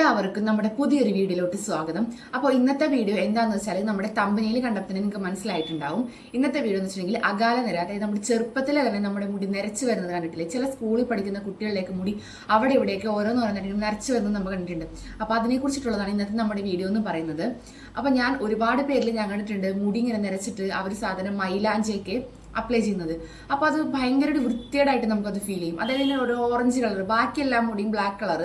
എല്ലാവർക്കും നമ്മുടെ പുതിയൊരു വീഡിയോയിലോട്ട് സ്വാഗതം. അപ്പോൾ ഇന്നത്തെ വീഡിയോ എന്താണെന്ന് വെച്ചാൽ നമ്മുടെ തമ്പനിയിൽ കണ്ടപ്പോൾ നിങ്ങൾക്ക് മനസ്സിലായിട്ടുണ്ടാവും. ഇന്നത്തെ വീഡിയോ എന്ന് വെച്ചിട്ടുണ്ടെങ്കിൽ അകാല നിര അതായത് നമ്മുടെ ചെറുപ്പത്തിൽ തന്നെ നമ്മുടെ മുടി നിരച്ച് വരുന്നത് കണ്ടിട്ടില്ലേ? ചില സ്കൂളിൽ പഠിക്കുന്ന കുട്ടികളിലേക്ക് മുടി അവിടെ ഇവിടെയൊക്കെ ഓരോന്ന് ഓരോന്നിട്ടും നിരച്ച് വരുന്നത് നമ്മൾ കണ്ടിട്ടുണ്ട്. അപ്പോൾ അതിനെക്കുറിച്ചിട്ടുള്ളതാണ് ഇന്നത്തെ നമ്മുടെ വീഡിയോ എന്ന് പറയുന്നത്. അപ്പോൾ ഞാൻ ഒരുപാട് പേരിൽ ഞാൻ കണ്ടിട്ടുണ്ട് മുടി ഇങ്ങനെ നിരച്ചിട്ട് അവർ സാധനം മൈലാഞ്ചിയൊക്കെ അപ്ലൈ ചെയ്യുന്നത്. അപ്പോൾ അത് ഭയങ്കര ഒരു വൃത്തികേടായിട്ട് നമുക്കത് ഫീൽ ചെയ്യും. അതായത് ഒരു ഓറഞ്ച് കളർ ബാക്കിയെല്ലാം മുടിയും ബ്ലാക്ക് കളർ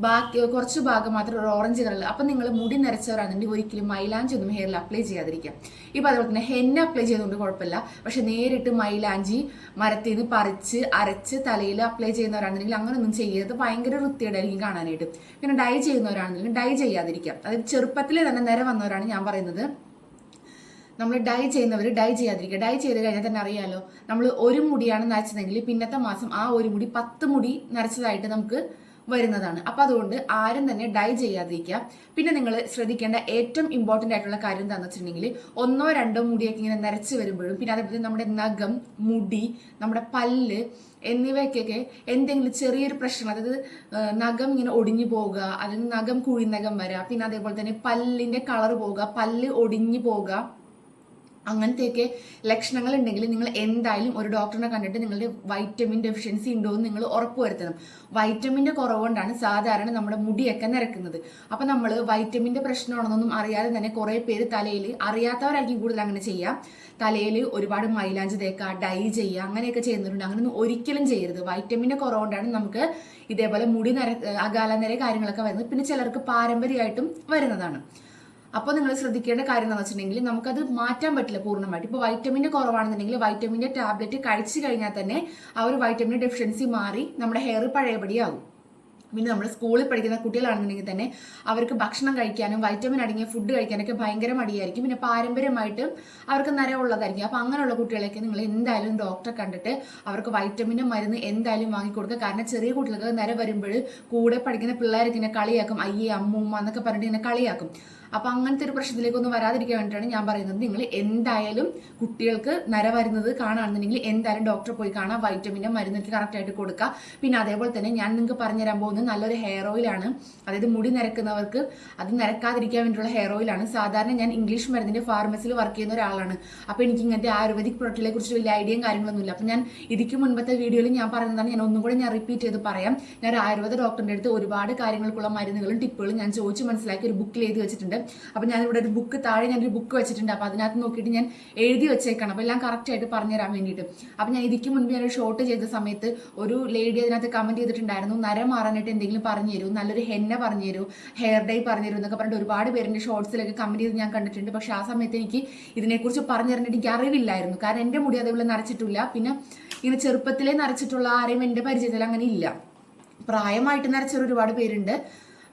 ബാക്കി കുറച്ച് ഭാഗം മാത്രം ഒരു ഓറഞ്ച് കളറിൽ അപ്പം നിങ്ങൾ മുടി നിറച്ചവരാണെങ്കിൽ ഒരിക്കലും മൈലാഞ്ചി ഒന്നും ഹെയറിൽ അപ്ലൈ ചെയ്യാതിരിക്കാം. ഇപ്പം അതുപോലെ തന്നെ ഹെന്ന അപ്ലൈ ചെയ്തുകൊണ്ട് കുഴപ്പമില്ല. പക്ഷെ നേരിട്ട് മൈലാഞ്ചി മരത്തിൽ നിന്ന് പറിച്ച് അരച്ച് തലയിൽ അപ്ലൈ ചെയ്യുന്നവരാണെന്നുണ്ടെങ്കിൽ അങ്ങനെയൊന്നും ചെയ്യരുത്. ഭയങ്കര വൃത്തിയുടെയായിരിക്കും കാണാനായിട്ട്. പിന്നെ ഡൈ ചെയ്യുന്നവരാണെന്നുണ്ടെങ്കിൽ ഡൈ ചെയ്യാതിരിക്കാം. അതായത് ചെറുപ്പത്തിലെ തന്നെ നിര വന്നവരാണ് ഞാൻ പറയുന്നത്. നമ്മൾ ഡൈ ചെയ്യുന്നവർ ഡൈ ചെയ്യാതിരിക്കുക ഡൈ ചെയ്ത് കഴിഞ്ഞാൽ തന്നെ അറിയാലോ നമ്മൾ ഒരു മുടിയാണ് നരച്ചതെങ്കിൽ പിന്നത്തെ മാസം ആ ഒരു മുടി പത്ത് മുടി നരച്ചതായിട്ട് നമുക്ക് വരുന്നതാണ്. അപ്പൊ അതുകൊണ്ട് ആരും തന്നെ ഡൈ ചെയ്യാതിരിക്കുക. പിന്നെ നിങ്ങൾ ശ്രദ്ധിക്കേണ്ട ഏറ്റവും ഇമ്പോർട്ടന്റ് ആയിട്ടുള്ള കാര്യം എന്താണെന്ന് വെച്ചിട്ടുണ്ടെങ്കിൽ ഒന്നോ രണ്ടോ മുടിയൊക്കെ ഇങ്ങനെ നിരച്ച് വരുമ്പോഴും പിന്നെ അതേപോലെ നമ്മുടെ നഖം മുടി നമ്മുടെ പല്ല് എന്നിവയ്ക്കൊക്കെ എന്തെങ്കിലും ചെറിയൊരു പ്രശ്നം അതായത് നഖം ഇങ്ങനെ ഒടിഞ്ഞു പോവുക അല്ലെങ്കിൽ നഖം കുഴിനഖം വരിക പിന്നെ അതേപോലെ തന്നെ പല്ലിന്റെ കളർ പോവുക പല്ല് ഒടിഞ്ഞു പോവുക അങ്ങനത്തെയൊക്കെ ലക്ഷണങ്ങൾ ഉണ്ടെങ്കിൽ നിങ്ങൾ എന്തായാലും ഒരു ഡോക്ടറിനെ കണ്ടിട്ട് നിങ്ങളുടെ വൈറ്റമിൻ ഡെഫിഷ്യൻസി ഉണ്ടോ എന്ന് നിങ്ങൾ ഉറപ്പുവരുത്തണം വൈറ്റമിന്റെ കുറവുകൊണ്ടാണ് സാധാരണ നമ്മുടെ മുടിയൊക്കെ നിരക്കുന്നത്. അപ്പം നമ്മൾ വൈറ്റമിന്റെ പ്രശ്നമാണെന്നൊന്നും അറിയാതെ തന്നെ കുറേ പേര് തലയിൽ അറിയാത്തവരായിരിക്കും കൂടുതൽ അങ്ങനെ ചെയ്യാം. തലയിൽ ഒരുപാട് മൈലാഞ്ചി തേക്കുക ഡൈ ചെയ്യുക അങ്ങനെയൊക്കെ ചെയ്യുന്നവരുണ്ട്. അങ്ങനെയൊന്നും ഒരിക്കലും ചെയ്യരുത്. വൈറ്റമിന്റെ കുറവുകൊണ്ടാണ് നമുക്ക് ഇതേപോലെ മുടി നിര അകാല നിര കാര്യങ്ങളൊക്കെ വരുന്നത്. പിന്നെ ചിലർക്ക് പാരമ്പര്യമായിട്ടും വരുന്നതാണ്. അപ്പോൾ നിങ്ങൾ ശ്രദ്ധിക്കേണ്ട കാര്യം എന്ന് വെച്ചിട്ടുണ്ടെങ്കിൽ നമുക്കത് മാറ്റാൻ പറ്റില്ല പൂർണമായിട്ട്. ഇപ്പോൾ വൈറ്റമിന്റെ കുറവാണെന്നുണ്ടെങ്കിൽ വൈറ്റമിന്റെ ടാബ്ലറ്റ് കഴിച്ചു കഴിഞ്ഞാൽ തന്നെ ആ ഒരു വൈറ്റമിൻ ഡെഫിഷ്യൻസി മാറി നമ്മുടെ ഹെയർ പഴയപടിയാകും. പിന്നെ നമ്മൾ സ്കൂളിൽ പഠിക്കുന്ന കുട്ടികളാണെന്നുണ്ടെങ്കിൽ തന്നെ അവർക്ക് ഭക്ഷണം കഴിക്കാനും വൈറ്റമിൻ അടങ്ങിയ ഫുഡ് കഴിക്കാനൊക്കെ ഭയങ്കര മടിയായിരിക്കും. പിന്നെ പാരമ്പര്യമായിട്ടും അവർക്ക് നരവുള്ളതായിരിക്കും. അപ്പോൾ അങ്ങനെയുള്ള കുട്ടികളെയൊക്കെ നിങ്ങൾ എന്തായാലും ഡോക്ടറെ കണ്ടിട്ട് അവർക്ക് വൈറ്റമിനും മരുന്ന് എന്തായാലും വാങ്ങിക്കൊടുക്കുക. കാരണം ചെറിയ കുട്ടികൾക്ക് നര വരുമ്പോൾ കൂടെ പഠിക്കുന്ന പിള്ളേരൊക്കെ ഇങ്ങനെ കളിയാക്കും. അയ്യേ അമ്മൂമ്മ എന്നൊക്കെ പറഞ്ഞിട്ട് ഇങ്ങനെ കളിയാക്കും. അപ്പൊ അങ്ങനത്തെ ഒരു പ്രശ്നത്തിലേക്ക് ഒന്നും വരാതിരിക്കാൻ വേണ്ടിയിട്ടാണ് ഞാൻ പറയുന്നത്. നിങ്ങൾ എന്തായാലും കുട്ടികൾക്ക് നര വരുന്നത് കാണുകയാണെന്നുണ്ടെങ്കിൽ എന്തായാലും ഡോക്ടറെ പോയി കാണാം. വൈറ്റമിന്റെ മരുന്നൊക്കെ കറക്റ്റായിട്ട് കൊടുക്കുക പിന്നെ അതേപോലെ തന്നെ ഞാൻ നിങ്ങൾക്ക് പറഞ്ഞുതരാൻ പോകുന്നത് നല്ലൊരു ഹെയർ ഓയിലാണ് അതായത് മുടി നിരക്കുന്നവർക്ക് അത് നിരക്കാതിരിക്കാൻ വേണ്ടിയുള്ള ഹെയർ ഓയിലാണ് സാധാരണ ഞാൻ ഇംഗ്ലീഷ് മരുന്നിന്റെ ഫാർമസിയിൽ വർക്ക് ചെയ്യുന്ന ഒരാളാണ്. അപ്പോൾ എനിക്ക് ഇങ്ങനത്തെ ആയുർവേദിക് പ്രൊഡക്റ്റിനെ കുറിച്ച് വലിയ ഐഡിയയും കാര്യങ്ങളൊന്നുമില്ല. അപ്പോൾ ഞാൻ ഇതിക്ക് മുൻപത്തെ വീഡിയോയിൽ ഞാൻ പറയുന്നതാണ് ഞാൻ ഒന്നും കൂടെ ഞാൻ റിപ്പീറ്റ് ചെയ്ത് പറയാം. ഞാൻ ആയുർവേദ ഡോക്ടറിന്റെ അടുത്ത് ഒരുപാട് കാര്യങ്ങൾക്കുള്ള മരുന്നുകളും ടിപ്പുകളും ഞാൻ ചോദിച്ചു മനസ്സിലാക്കി ഒരു ബുക്കിൽ എഴുതി വെച്ചിട്ടുണ്ട്. അപ്പോൾ ഞാനിവിടെ ഒരു ബുക്ക് താഴെ ഞാനൊരു ബുക്ക് വെച്ചിട്ടുണ്ട്. അപ്പോൾ അതിനകത്ത് നോക്കിയിട്ട് ഞാൻ എഴുതി വെച്ചേക്കണം. അപ്പോൾ എല്ലാം കറക്റ്റായിട്ട് പറഞ്ഞു തരാൻ വേണ്ടിയിട്ട്. അപ്പോൾ ഞാൻ ഇതിക്ക് മുൻപ് ഞാനൊരു ഷോട്ട് ചെയ്ത സമയത്ത് ഒരു ലേഡി അതിനകത്ത് കമന്റ് ചെയ്തിട്ടുണ്ടായിരുന്നു. നര മാറാനായിട്ട് എന്തെങ്കിലും പറഞ്ഞു നല്ലൊരു ഹെന്ന പറഞ്ഞു ഹെയർ ഡൈ പറഞ്ഞു എന്നൊക്കെ പറഞ്ഞിട്ട് ഒരുപാട് പേരുടെ ഷോർട്സിലൊക്കെ കമന്റ് ചെയ്ത് ഞാൻ കണ്ടിട്ടുണ്ട്. പക്ഷേ ആ സമയത്ത് എനിക്ക് ഇതിനെക്കുറിച്ച് പറഞ്ഞു തരേണ്ടിട്ട് എനിക്ക് അറിവില്ലായിരുന്നു. കാരണം എന്റെ മുടി അതേപോലെ നരച്ചിട്ടില്ല. പിന്നെ ഇങ്ങനെ ചെറുപ്പത്തിലേ നരച്ചിട്ടുള്ള ആരെയും എന്റെ പരിചയത്തിൽ അങ്ങനെ ഇല്ല. പ്രായമായിട്ട് നരച്ചവർ ഒരുപാട് പേരുണ്ട്.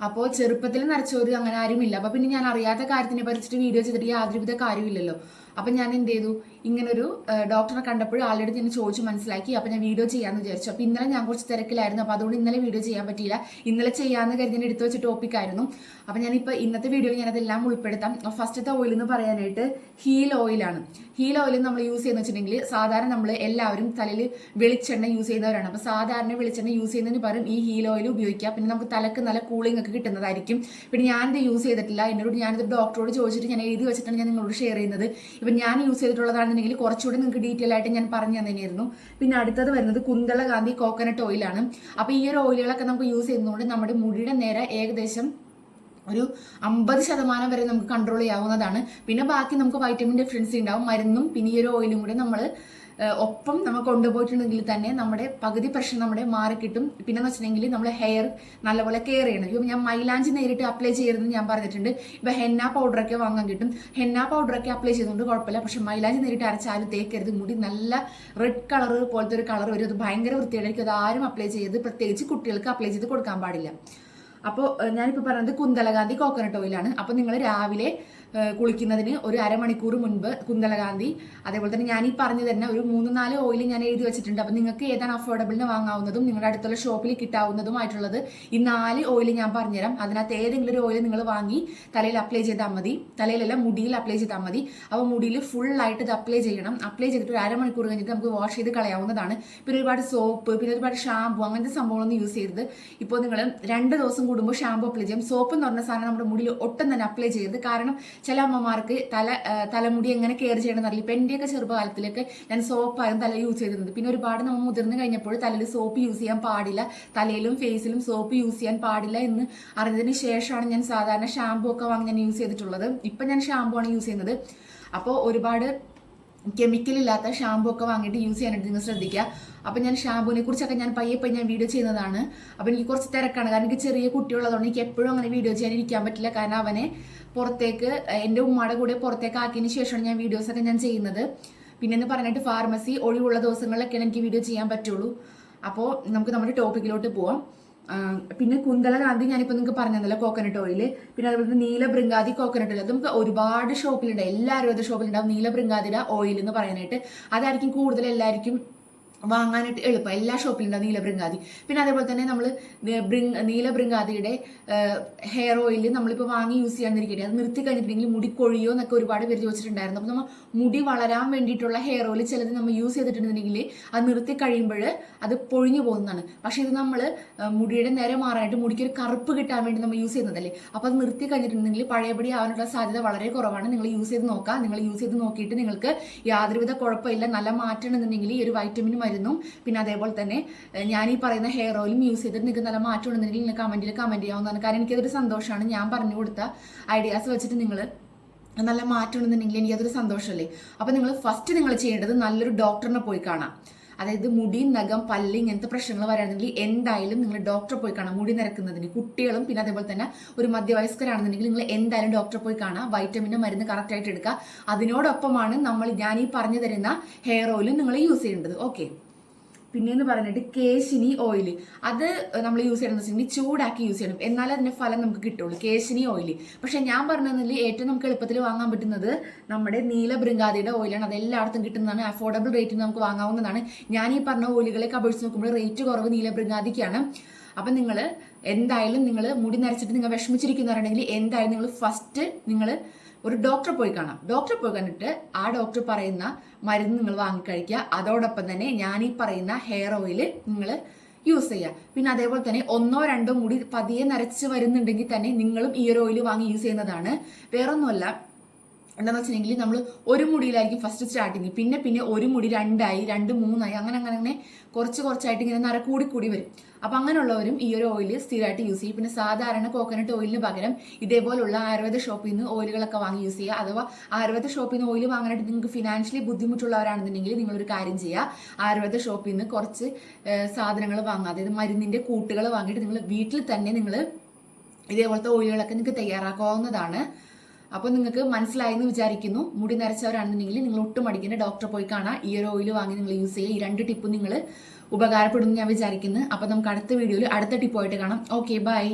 അപ്പോൾ ചെറുപ്പത്തിൽ നരച്ചവർ അങ്ങനെ ആരുമില്ല. അപ്പോൾ പിന്നെ ഞാൻ അറിയാത്ത കാര്യത്തിനെ പറിച്ചിട്ട് വീഡിയോ ചെയ്തിട്ട് യാതൊരുവിധ കാര്യമില്ലല്ലോ അപ്പം ഞാൻ എന്ത് ചെയ്തു ഇങ്ങനൊരു ഡോക്ടറെ കണ്ടപ്പോഴും ആളുടെ ഞാൻ ചോദിച്ചു മനസ്സിലാക്കി. അപ്പം ഞാൻ വീഡിയോ ചെയ്യാമെന്ന് വിചാരിച്ചു. അപ്പോൾ ഇന്നലെ ഞാൻ കുറച്ച് തിരക്കിലായിരുന്നു. അപ്പോൾ അതുകൊണ്ട് ഇന്നലെ വീഡിയോ ചെയ്യാൻ പറ്റിയില്ല. ഇന്നലെ ചെയ്യാമെന്ന് കരുതി ഞാൻ എടുത്തു വെച്ച ടോപ്പിക് ആയിരുന്നു. അപ്പം ഞാനിപ്പോൾ ഇന്നത്തെ വീഡിയോയിൽ ഞാനതെല്ലാം ഉൾപ്പെടുത്താം. ഫസ്റ്റത്തെ ഓയിൽ എന്ന് പറയാനായിട്ട് ഹീൽ ഓയിലാണ് ഹീൽ ഓയിൽ നമ്മൾ യൂസ് ചെയ്യുന്ന വെച്ചിട്ടുണ്ടെങ്കിൽ സാധാരണ നമ്മൾ എല്ലാവരും തലയിൽ വെളിച്ചെണ്ണ യൂസ് ചെയ്യുന്നവരാണ്. അപ്പോൾ സാധാരണ വെളിച്ചെണ്ണ യൂസ് ചെയ്യുന്നതിന് പകരം ഈ ഹീൽ ഓയിൽ ഉപയോഗിക്കാം പിന്നെ നമുക്ക് തലക്ക് നല്ല കൂളിംഗ് ഒക്കെ കിട്ടുന്നതായിരിക്കും. പിന്നെ ഞാനിത് യൂസ് ചെയ്തിട്ടില്ല. എന്നോട് ഞാനിത് ഡോക്ടറോട് ചോദിച്ചിട്ട് ഞാൻ എഴുതി വെച്ചിട്ടാണ് ഞാൻ നിങ്ങളോട് ഷെയർ ചെയ്യുന്നത്. ഇപ്പം ഞാൻ യൂസ് ചെയ്തിട്ടുള്ളതാണെന്നുണ്ടെങ്കിൽ കുറച്ചുകൂടി നിങ്ങൾക്ക് ഡീറ്റെയിൽ ആയിട്ട് ഞാൻ പറഞ്ഞു തന്നെയായിരുന്നു പിന്നെ അടുത്തത് വരുന്നത് കുന്തള ഗാന്ധി കോക്കനട്ട് ഓയിലാണ് അപ്പോൾ ഈ ഒരു ഓയിലുകളൊക്കെ നമുക്ക് യൂസ് ചെയ്യുന്നതുകൊണ്ട് നമ്മുടെ മുടിയുടെ നേരെ ഏകദേശം ഒരു അമ്പത് ശതമാനം വരെ നമുക്ക് കൺട്രോൾ ചെയ്യാവുന്നതാണ്. പിന്നെ ബാക്കി നമുക്ക് വൈറ്റമിൻ ഡെഫിഷ്യൻസി ഉണ്ടാവും മരുന്നും പിന്നെ ഈ ഒരു ഓയിലും കൂടെ നമ്മൾ ഒപ്പം നമ്മൾ കൊണ്ടുപോയിട്ടുണ്ടെങ്കിൽ തന്നെ നമ്മുടെ പകുതി പ്രശ്നം നമ്മുടെ മാറിക്കിട്ടും പിന്നെ എന്ന് വെച്ചിട്ടുണ്ടെങ്കിൽ നമ്മൾ ഹെയർ നല്ലപോലെ കെയർ ചെയ്യണം. ഇപ്പം ഞാൻ മൈലാഞ്ചി നേരിട്ട് അപ്ലൈ ചെയ്യരുതെന്ന് ഞാൻ പറഞ്ഞിട്ടുണ്ട്. ഇപ്പം ഹെന്ന പൗഡറൊക്കെ വാങ്ങാൻ കിട്ടും. ഹെന്ന പൗഡറൊക്കെ അപ്ലൈ ചെയ്തുകൊണ്ട് കുഴപ്പമില്ല. പക്ഷെ മൈലാഞ്ചി നേരിട്ട് അരച്ചാലും തേക്കരുത്. മുടി നല്ല റെഡ് കളർ പോലത്തെ ഒരു കളർ വരും. അത് ഭയങ്കര വൃത്തിയായിരിക്കും അത് ആരും അപ്ലൈ ചെയ്ത് പ്രത്യേകിച്ച് കുട്ടികൾക്ക് അപ്ലൈ ചെയ്ത് കൊടുക്കാൻ പാടില്ല. അപ്പോൾ ഞാനിപ്പോൾ പറയുന്നത് കുന്തലഗാന്ധി കോക്കനട്ട് ഓയിലാണ് അപ്പോൾ നിങ്ങൾ രാവിലെ കുളിക്കുന്നതിന് ഒരു അരമണിക്കൂർ മുൻപ് കുന്തലഗാന്ധി അതേപോലെ തന്നെ ഞാൻ ഈ പറഞ്ഞു തന്നെ ഒരു മൂന്ന് നാല് ഓയിൽ ഞാൻ എഴുതി വെച്ചിട്ടുണ്ട്. അപ്പം നിങ്ങൾക്ക് ഏതാണ് അഫോർഡബിളിന് വാങ്ങാവുന്നതും നിങ്ങളുടെ അടുത്തുള്ള ഷോപ്പിൽ കിട്ടാവുന്നതുമായിട്ടുള്ളത് ഈ നാല് ഓയിൽ ഞാൻ പറഞ്ഞുതരാം. അതിനകത്ത് ഏതെങ്കിലും ഒരു ഓയിൽ നിങ്ങൾ വാങ്ങി തലയിൽ അപ്ലൈ ചെയ്താൽ മതി. തലയിലല്ല മുടിയിൽ അപ്ലൈ ചെയ്താൽ മതി. അപ്പോൾ മുടിയിൽ ഫുള്ളായിട്ട് ഇത് അപ്ലൈ ചെയ്യണം. അപ്ലൈ ചെയ്തിട്ട് ഒരു അരമണിക്കൂർ കഴിഞ്ഞിട്ട് നമുക്ക് വാഷ് ചെയ്ത് കളയാവുന്നതാണ്. പിന്നെ ഒരുപാട് സോപ്പ് പിന്നെ ഒരുപാട് ഷാമ്പു അങ്ങനത്തെ സംഭവങ്ങളൊന്നും യൂസ് ചെയ്യരുത്. ഇപ്പോൾ നിങ്ങൾ രണ്ട് ദിവസം കൂടുമ്പോൾ ഷാമ്പു അപ്ലൈ ചെയ്യും. സോപ്പ് എന്ന് പറഞ്ഞ സാധനം നമ്മുടെ മുടിയിൽ ഒട്ടും തന്നെ അപ്ലൈ ചെയ്യരുത്. കാരണം ചില അമ്മമാർക്ക് തല തലമുടി എങ്ങനെ കെയർ ചെയ്യണം അറിയില്ല. ഇപ്പം എന്റെയൊക്കെ ചെറുപ്പകാലത്തിലൊക്കെ ഞാൻ സോപ്പായിരുന്നു തല യൂസ് ചെയ്തിരുന്നത്. പിന്നെ ഒരുപാട് നമ്മൾ മുതിർന്ന് കഴിഞ്ഞപ്പോൾ തലയിൽ സോപ്പ് യൂസ് ചെയ്യാൻ പാടില്ല. തലയിലും ഫേസിലും സോപ്പ് യൂസ് ചെയ്യാൻ പാടില്ല എന്ന് അറിഞ്ഞതിന് ശേഷമാണ് ഞാൻ സാധാരണ ഷാമ്പു ഒക്കെ വാങ്ങി ഞാൻ യൂസ് ചെയ്തിട്ടുള്ളത്. ഇപ്പം ഞാൻ ഷാമ്പു ആണ് യൂസ് ചെയ്യുന്നത്. അപ്പോൾ ഒരുപാട് കെമിക്കൽ ഇല്ലാത്ത ഷാമ്പു ഒക്കെ വാങ്ങിയിട്ട് യൂസ് ചെയ്യാനായിട്ട് നിങ്ങൾ ശ്രദ്ധിക്കുക. അപ്പം ഞാൻ ഷാമ്പുവിനെ കുറിച്ചൊക്കെ ഞാൻ പയ്യെ പയ്യെ ഞാൻ വീഡിയോ ചെയ്യുന്നതാണ്. അപ്പം എനിക്ക് കുറച്ച് തിരക്കാണ്. കാരണം എനിക്ക് ചെറിയ കുട്ടിയുള്ളതുകൊണ്ട് എനിക്ക് എപ്പോഴും അങ്ങനെ വീഡിയോ ചെയ്യാൻ ഇരിക്കാൻ പറ്റില്ല. കാരണം അവനെ പുറത്തേക്ക് എന്റെ ഉമ്മയുടെ കൂടെ പുറത്തേക്ക് ആക്കിയതിന് ശേഷമാണ് ഞാൻ വീഡിയോസൊക്കെ ഞാൻ ചെയ്യുന്നത്. പിന്നെ എന്ന് പറഞ്ഞിട്ട് ഫാർമസി ഒഴിവുള്ള ദിവസങ്ങളിലൊക്കെയാണ് എനിക്ക് വീഡിയോ ചെയ്യാൻ പറ്റുള്ളൂ. അപ്പോൾ നമുക്ക് നമ്മുടെ ടോപ്പിക്കിലോട്ട് പോവാം. പിന്നെ കുന്തള ഗാന്ധി ഞാനിപ്പോൾ നിങ്ങൾക്ക് പറഞ്ഞതല്ലോ കോക്കനട്ട് ഓയിൽ പിന്നെ അതുപോലെ നീല ബൃങ്കാതി കോക്കനട്ട് ഓയിൽ അത് നമുക്ക് ഒരുപാട് ഷോപ്പിലുണ്ട് എല്ലാ ആയുർവേദ ഷോപ്പിലുണ്ടാവും നീല ബൃങ്കാതിയുടെ ഓയിൽ എന്ന് പറയാനായിട്ട് അതായിരിക്കും കൂടുതൽ എല്ലാവർക്കും വാങ്ങാനായിട്ട് എളുപ്പം. എല്ലാ ഷോപ്പിലുണ്ടാവും നീല ബൃങ്കാതി പിന്നെ അതേപോലെ തന്നെ നമ്മൾ നീല ബൃങ്കാതിയുടെ ഹെയർ ഓയിൽ നമ്മളിപ്പോൾ വാങ്ങി യൂസ് ചെയ്യാണ്ടിരിക്കട്ടെ. അത് നിർത്തി കഴിഞ്ഞിട്ടുണ്ടെങ്കിൽ മുടി കൊഴിയോ എന്നൊക്കെ ഒരുപാട് പേര് ചോദിച്ചിട്ടുണ്ടായിരുന്നു. അപ്പോൾ നമ്മൾ മുടി വളരാൻ വേണ്ടിയിട്ടുള്ള ഹെയർ ഓയിൽ ചിലത് നമ്മൾ യൂസ് ചെയ്തിട്ടുണ്ടെങ്കിൽ അത് നിർത്തി കഴിയുമ്പോൾ അത് പൊഴിഞ്ഞു പോകുന്നതാണ്. പക്ഷേ ഇത് നമ്മൾ മുടിയുടെ നേരെ മാറാനായിട്ട് മുടിക്ക് ഒരു കറുപ്പ് കിട്ടാൻ വേണ്ടി നമ്മൾ യൂസ് ചെയ്യുന്നതല്ലേ? അപ്പോൾ അത് നിർത്തി കഴിഞ്ഞിട്ടുണ്ടെങ്കിൽ പഴയപടി ആവാനുള്ള സാധ്യത വളരെ കുറവാണ്. നിങ്ങൾ യൂസ് ചെയ്ത് നോക്കുക നിങ്ങൾ യൂസ് ചെയ്ത് നോക്കിയിട്ട് നിങ്ങൾക്ക് യാതൊരുവിധ കുഴപ്പമില്ല. നല്ല മാറ്റണം എന്നുണ്ടെങ്കിൽ ഈ ഒരു വൈറ്റമിൻ മരുന്നും പിന്നെ അതേപോലെ തന്നെ ഞാൻ ഈ പറയുന്ന ഹെയർ ഓയിലും യൂസ് ചെയ്തിട്ട് നിങ്ങൾക്ക് നല്ല മാറ്റം ഉണ്ടെന്നുണ്ടെങ്കിൽ നിങ്ങൾ കമന്റിൽ കമന്റ് ചെയ്യാവുന്നതാണ്. കാരണം എനിക്കതൊരു സന്തോഷമാണ്. ഞാൻ പറഞ്ഞു കൊടുത്ത ഐഡിയാസ് വെച്ചിട്ട് നിങ്ങൾ നല്ല മാറ്റം ഉണ്ടെന്നുണ്ടെങ്കിൽ എനിക്കതൊരു സന്തോഷമല്ലേ? അപ്പോൾ നിങ്ങൾ ഫസ്റ്റ് നിങ്ങൾ ചെയ്യേണ്ടത് നല്ലൊരു ഡോക്ടറിനെ പോയി കാണാം. അതായത് മുടി നഖം പല്ല് ഇങ്ങനത്തെ പ്രശ്നങ്ങൾ വരാണെങ്കിൽ എന്തായാലും നിങ്ങൾ ഡോക്ടറെ പോയി കാണാം. മുടി നിരക്കുന്നതിന്. കുട്ടികളും പിന്നെ അതേപോലെ തന്നെ ഒരു മധ്യവയസ്കരാണെന്നുണ്ടെങ്കിൽ നിങ്ങൾ എന്തായാലും ഡോക്ടറെ പോയി കാണാം. വൈറ്റമിനും മരുന്ന് കറക്റ്റായിട്ട് എടുക്കുക. അതിനോടൊപ്പമാണ് നമ്മൾ ഞാൻ ഈ പറഞ്ഞു തരുന്ന ഹെയർ ഓയിലും നിങ്ങൾ യൂസ് ചെയ്യേണ്ടത് ഓക്കെ പിന്നെന്ന് പറഞ്ഞിട്ട് കേശിനി ഓയിൽ അത് നമ്മൾ യൂസ് ചെയ്യണമെന്ന് വെച്ചിട്ടുണ്ടെങ്കിൽ ചൂടാക്കി യൂസ് ചെയ്യണം. എന്നാലേ അതിന്റെ ഫലം നമുക്ക് കിട്ടുള്ളൂ. കേശിനി ഓയിൽ പക്ഷെ ഞാൻ പറഞ്ഞതിൽ ഏറ്റവും നമുക്ക് എളുപ്പത്തിൽ വാങ്ങാൻ പറ്റുന്നത് നമ്മുടെ നീല ബൃങ്കാതിയുടെ ഓയിലാണ് അത് എല്ലായിടത്തും കിട്ടുന്നതാണ്. അഫോർഡബിൾ റേറ്റിന് നമുക്ക് വാങ്ങാവുന്നതാണ്. ഞാൻ ഈ പറഞ്ഞ ഓയിലുകളെ അപേക്ഷിച്ച് നോക്കുമ്പോൾ റേറ്റ് കുറവ് നീല ബൃങ്കാതിക്കാണ് അപ്പം നിങ്ങൾ എന്തായാലും നിങ്ങൾ മുടി നരച്ചിട്ട് നിങ്ങൾ വിഷമിച്ചിരിക്കുന്നവരുണ്ടെങ്കിൽ എന്തായാലും നിങ്ങൾ ഫസ്റ്റ് നിങ്ങൾ ഒരു ഡോക്ടറെ പോയി കാണാം. ഡോക്ടറെ പോയി കണ്ടിട്ട് ആ ഡോക്ടർ പറയുന്ന മരുന്ന് നിങ്ങൾ വാങ്ങിക്കഴിക്കുക അതോടൊപ്പം തന്നെ ഞാൻ ഈ പറയുന്ന ഹെയർ ഓയിൽ നിങ്ങൾ യൂസ് ചെയ്യുക. പിന്നെ അതേപോലെ തന്നെ ഒന്നോ രണ്ടോ മുടി പതിയെ നരച്ച് വരുന്നുണ്ടെങ്കിൽ തന്നെ നിങ്ങളും ഈ ഒരു ഓയിൽ വാങ്ങി യൂസ് ചെയ്യുന്നതാണ്. വേറൊന്നുമല്ല എന്താണെന്ന് വെച്ചിട്ടുണ്ടെങ്കിൽ നമ്മൾ ഒരു മുടിയിലായിരിക്കും ഫസ്റ്റ് സ്റ്റാർട്ടിങ് പിന്നെ പിന്നെ ഒരു മുടി രണ്ടായി രണ്ട് മൂന്നായി അങ്ങനെ അങ്ങനെ അങ്ങനെ കുറച്ച് കുറച്ചായിട്ട് ഇങ്ങനെ നര കൂടി കൂടി വരും. അപ്പം അങ്ങനെയുള്ളവരും ഈ ഒരു ഓയിൽ സ്ഥിരമായിട്ട് യൂസ് ചെയ്യും. പിന്നെ സാധാരണ കോക്കനട്ട് ഓയിലിന് പകരം ഇതേപോലുള്ള ആയുർവേദ ഷോപ്പിൽ നിന്ന് ഓയിലുകളൊക്കെ വാങ്ങി യൂസ് ചെയ്യുക. അഥവാ ആയുർവേദ ഷോപ്പിൽ നിന്ന് ഓയിൽ വാങ്ങാനായിട്ട് നിങ്ങൾക്ക് ഫിനാൻഷ്യലി ബുദ്ധിമുട്ടുള്ളവരാണെന്നുണ്ടെങ്കിൽ നിങ്ങളൊരു കാര്യം ചെയ്യുക. ആയുർവേദ ഷോപ്പിൽ നിന്ന് കുറച്ച് സാധനങ്ങൾ വാങ്ങുക. അതായത് മരുന്നിന്റെ കൂട്ടുകൾ വാങ്ങിയിട്ട് നിങ്ങൾ വീട്ടിൽ തന്നെ നിങ്ങൾ ഇതേപോലത്തെ ഓയിലുകളൊക്കെ നിങ്ങൾക്ക് തയ്യാറാക്കാവുന്നതാണ്. അപ്പോൾ നിങ്ങൾക്ക് മനസ്സിലായി എന്ന് വിചാരിക്കുന്നു. മുടി നരച്ചവരാണെന്നുണ്ടെങ്കിൽ നിങ്ങൾ ഒട്ടും അടിക്കുന്ന ഡോക്ടറെ പോയി കാണാം. ഒരു ഓയിൽ വാങ്ങി നിങ്ങൾ യൂസ് ചെയ്യുക. ഈ രണ്ട് ടിപ്പും നിങ്ങൾ ഉപകാരപ്പെടുമെന്ന് ഞാൻ വിചാരിക്കുന്നു. അപ്പോൾ നമുക്ക് അടുത്ത വീഡിയോയിൽ അടുത്ത ടിപ്പായിട്ട് കാണാം. Okay bye